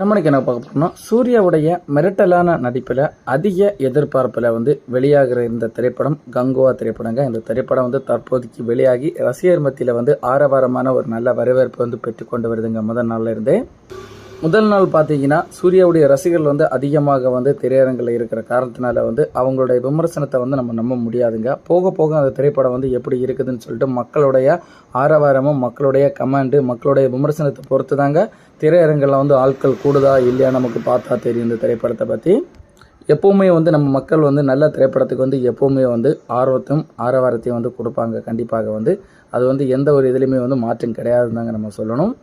நம்மளுக்கு என்ன பார்க்க போறோம்னா சூர்யாவுடைய மிரட்டலான நடிப்பில் அதிக எதிர்பார்ப்பில் வந்து வெளியாகிற இந்த திரைப்படம் கங்குவா திரைப்படங்க. இந்த திரைப்படம் வந்து தற்போதைக்கு வெளியாகி ரசிகர் மத்தியில் வந்து ஆரவாரமான ஒரு நல்ல வரவேற்பு வந்து பெற்றுக்கொண்டு வருதுங்க. முதல் நாள்ல இருந்தே. முதல் நாள் பார்த்தீங்கன்னா சூர்யாவுடைய ரசிகர்கள் வந்து அதிகமாக வந்து திரையரங்கில் இருக்கிற காரணத்தினால வந்து அவங்களுடைய விமர்சனத்தை வந்து நம்ம நம்ப முடியாதுங்க. போக போக அந்த திரைப்படம் வந்து எப்படி இருக்குதுன்னு சொல்லிட்டு மக்களுடைய ஆரவாரமும் மக்களுடைய கமெண்டு மக்களுடைய விமர்சனத்தை பொறுத்து தாங்க திரையரங்கில் வந்து ஆட்கள் கூடுதா இல்லையா நமக்கு பார்த்தா தெரியும் இந்த திரைப்படத்தை பற்றி எப்போவுமே வந்து நம்ம மக்கள் வந்து நல்ல திரைப்படத்துக்கு வந்து எப்போவுமே வந்து ஆர்வத்தையும் ஆரவாரத்தையும் வந்து கொடுப்பாங்க. கண்டிப்பாக வந்து அது வந்து எந்த ஒரு இதுலேயுமே வந்து மாற்றம் கிடையாதுன்னு தாங்க நம்ம சொல்லணும்.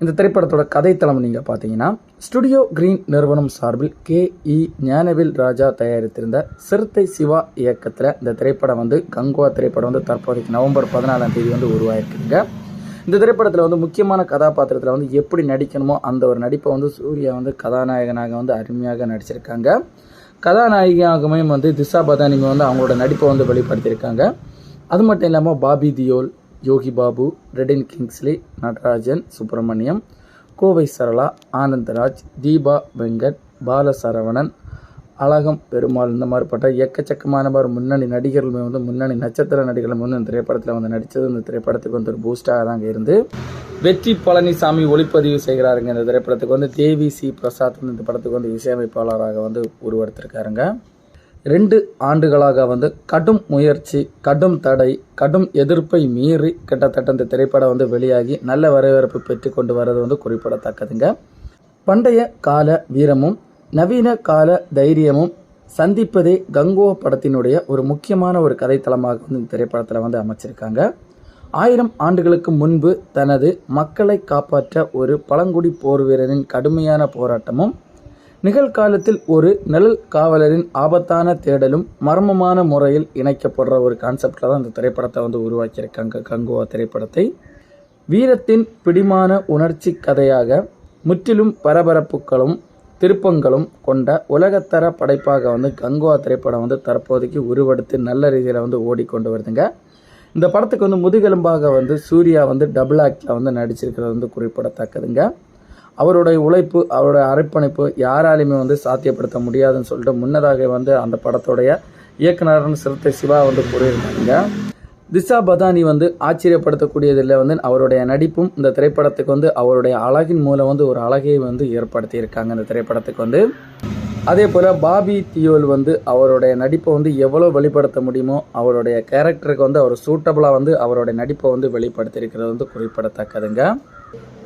இந்த திரைப்படத்தோட கதைத்தளம் நீங்கள் பார்த்தீங்கன்னா ஸ்டுடியோ கிரீன் நிறுவனம் சார்பில் கே. இ. ஞானவில் ராஜா தயாரித்திருந்த சிறுத்தை சிவா இயக்கத்தில் இந்த திரைப்படம் வந்து கங்குவா திரைப்படம் வந்து தற்போதைக்கு நவம்பர் பதினாலாம் தேதி வந்து உருவாயிருக்குங்க இந்த திரைப்படத்தில் வந்து முக்கியமான கதாபாத்திரத்தில் வந்து எப்படி நடிக்கணுமோ அந்த ஒரு நடிப்பை வந்து சூர்யா வந்து கதாநாயகனாக வந்து அருமையாக நடிச்சிருக்காங்க. கதாநாயகியாகவே வந்து திசா பதானிங்க வந்து அவங்களோட நடிப்பை வந்து வெளிப்படுத்தியிருக்காங்க. அது மட்டும் இல்லாமல் பாபி தியோல் யோகி பாபு ரெடின் கிங்ஸ்லி நடராஜன் சுப்பிரமணியம் கோவை சரளா ஆனந்தராஜ் தீபா வெங்கட் பாலசரவணன் அழகம் பெருமாள் இந்த மாதிரிப்பட்ட எக்கச்சக்கமான மாதிரி முன்னணி நடிகர்களுமே வந்து முன்னணி நட்சத்திர நடிகர்கள் வந்து இந்த திரைப்படத்தில் வந்து நடித்தது இந்த திரைப்படத்துக்கு வந்து ஒரு பூஸ்டாக தாங்க இருந்து வெற்றி பழனிசாமி ஒளிப்பதிவு செய்கிறாருங்க இந்த திரைப்படத்துக்கு வந்து தேவி சி பிரசாத் வந்து இந்த படத்துக்கு வந்து இசையமைப்பாளராக வந்து உருவெடுத்திருக்காருங்க. ரெண்டு ஆண்டுகளாக வந்து கடும் முயற்சி கடும் தடை கடும் எதிர்ப்பை மீறி கிட்டத்தட்ட இந்த திரைப்படம் வந்து வெளியாகி நல்ல வரவேற்பு பெற்று கொண்டு வர்றது வந்து குறிப்பிடத்தக்கதுங்க. பண்டைய கால வீரமும் நவீன கால தைரியமும் சந்திப்பதே கங்கோ படத்தினுடைய ஒரு முக்கியமான ஒரு கதைத்தளமாக வந்து இந்த திரைப்படத்தில் வந்து அமைச்சிருக்காங்க. ஆயிரம் ஆண்டுகளுக்கு முன்பு தனது மக்களை காப்பாற்ற ஒரு பழங்குடி போர் வீரரின் கடுமையான போராட்டமும் நிகழ்காலத்தில் ஒரு நிழல் காவலரின் ஆபத்தான தேடலும் மர்மமான முறையில் இணைக்கப்படுற ஒரு கான்செப்டில் தான் இந்த திரைப்படத்தை வந்து உருவாக்கியிருக்காங்க. கங்குவா திரைப்படத்தை. வீரத்தின் பிடிமான உணர்ச்சி கதையாக முற்றிலும் பரபரப்புகளும் திருப்பங்களும் கொண்ட உலகத்தர படைப்பாக வந்து கங்குவா திரைப்படம் வந்து தற்போதைக்கு உருவெடுத்து நல்ல ரீதியில் வந்து ஓடிக்கொண்டு வருதுங்க. இந்த படத்துக்கு வந்து முதுகெலும்பாக வந்து சூர்யா வந்து டபுள் ஆக்டில் வந்து நடிச்சிருக்கிறது வந்து குறிப்பிடத்தக்கதுங்க. அவருடைய உழைப்பு அவருடைய அர்ப்பணிப்பு யாராலையுமே வந்து சாத்தியப்படுத்த முடியாதுன்னு சொல்லிட்டு முன்னதாக வந்து அந்த படத்துடைய இயக்குனர்னு சிறுத்தை சிவா வந்து கூறியிருந்தாங்க. திசா பதானி வந்து ஆச்சரியப்படுத்தக்கூடியதில் வந்து அவருடைய நடிப்பும் இந்த திரைப்படத்துக்கு வந்து அவருடைய அழகின் மூலம் வந்து ஒரு அழகையை வந்து ஏற்படுத்தியிருக்காங்க இந்த திரைப்படத்துக்கு வந்து. அதே போல் பாபி தியோல் வந்து அவருடைய நடிப்பை வந்து எவ்வளோ வெளிப்படுத்த முடியுமோ அவருடைய கேரக்டருக்கு வந்து அவர் சூட்டபுளாக வந்து அவருடைய நடிப்பை வந்து வெளிப்படுத்தியிருக்கிறது வந்து குறிப்பிடத்தக்கதுங்க.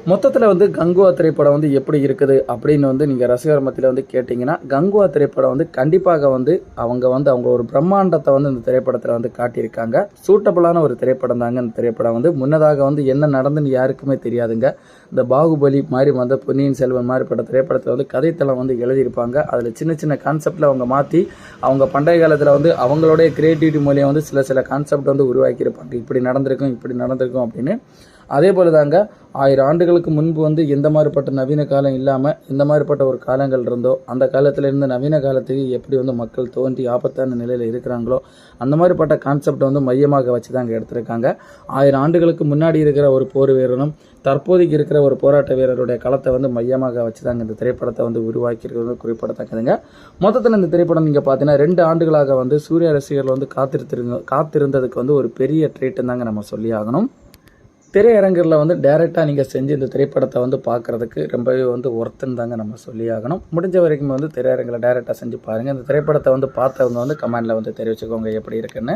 மொத்தத்தில் வந்து கங்குவா திரைப்படம் வந்து எப்படி இருக்குது அப்படின்னு வந்து நீங்கள் ரசிகர் மத்தியில் வந்து கேட்டிங்கன்னா கங்குவா திரைப்படம் வந்து கண்டிப்பாக வந்து அவங்க வந்து அவங்க ஒரு பிரம்மாண்டத்தை வந்து இந்த திரைப்படத்தில் வந்து காட்டியிருக்காங்க. சூட்டபுளான ஒரு திரைப்படம் தாங்க இந்த திரைப்படம் வந்து. முன்னதாக வந்து என்ன நடந்துன்னு யாருக்குமே தெரியாதுங்க. இந்த பாகுபலி மாதிரி வந்து பொன்னியின் செல்வன் மாதிரிப்பட்ட திரைப்படத்தில் வந்து கதைத்தளம் வந்து எழுதியிருப்பாங்க. அதில் சின்ன சின்ன கான்செப்டில் அவங்க மாற்றி அவங்க பண்டைய காலத்தில் வந்து அவங்களுடைய கிரியேட்டிவிட்டி மூலியம் வந்து சில சில கான்செப்ட் வந்து உருவாக்கியிருப்பாங்க. இப்படி நடந்திருக்கும் இப்படி நடந்திருக்கும் அப்படின்னு. அதே போல தாங்க ஆயிரம் ஆண்டுகளுக்கு முன்பு வந்து எந்த மாதிரிப்பட்ட நவீன காலம் இல்லாமல் எந்த மாதிரிப்பட்ட ஒரு காலங்கள் இருந்தோ அந்த காலத்தில் இருந்து நவீன காலத்துக்கு எப்படி வந்து மக்கள் தோன்றி ஆபத்தான நிலையில் இருக்கிறாங்களோ அந்த மாதிரிப்பட்ட கான்செப்டை வந்து மையமாக வச்சு தாங்க எடுத்திருக்காங்க. ஆயிரம் ஆண்டுகளுக்கு முன்னாடி இருக்கிற ஒரு போர் வீரனும் தற்போதைக்கு இருக்கிற ஒரு போராட்ட வீரருடைய களத்தை வந்து மையமாக வச்சு தாங்க இந்த திரைப்படத்தை வந்து உருவாக்கியிருக்கிறது குறிப்பிடத்தக்கதுங்க. மொத்தத்தில் இந்த திரைப்படம் நீங்கள் பார்த்தீங்கன்னா ரெண்டு ஆண்டுகளாக வந்து சூரிய ரசிகர்கள் வந்து காத்திருத்திருங்க காத்திருந்ததுக்கு வந்து ஒரு பெரிய ட்ரீட்டுன்னு தாங்க நம்ம சொல்லி ஆகணும் திரையரங்கில் வந்து டேரெக்டாக நீங்கள் செஞ்சு இந்த திரைப்படத்தை வந்து பார்க்குறதுக்கு ரொம்பவே வந்து ஒர்த்துன்னு தாங்க நம்ம சொல்லி ஆகணும் முடிஞ்ச வரைக்கும் வந்து திரையரங்கில் டேரெக்டாக செஞ்சு பாருங்கள் இந்த திரைப்படத்தை வந்து பார்த்தவங்க வந்து கமெண்டில் வந்து தெரிவிச்சுக்கோங்க எப்படி இருக்குன்னு.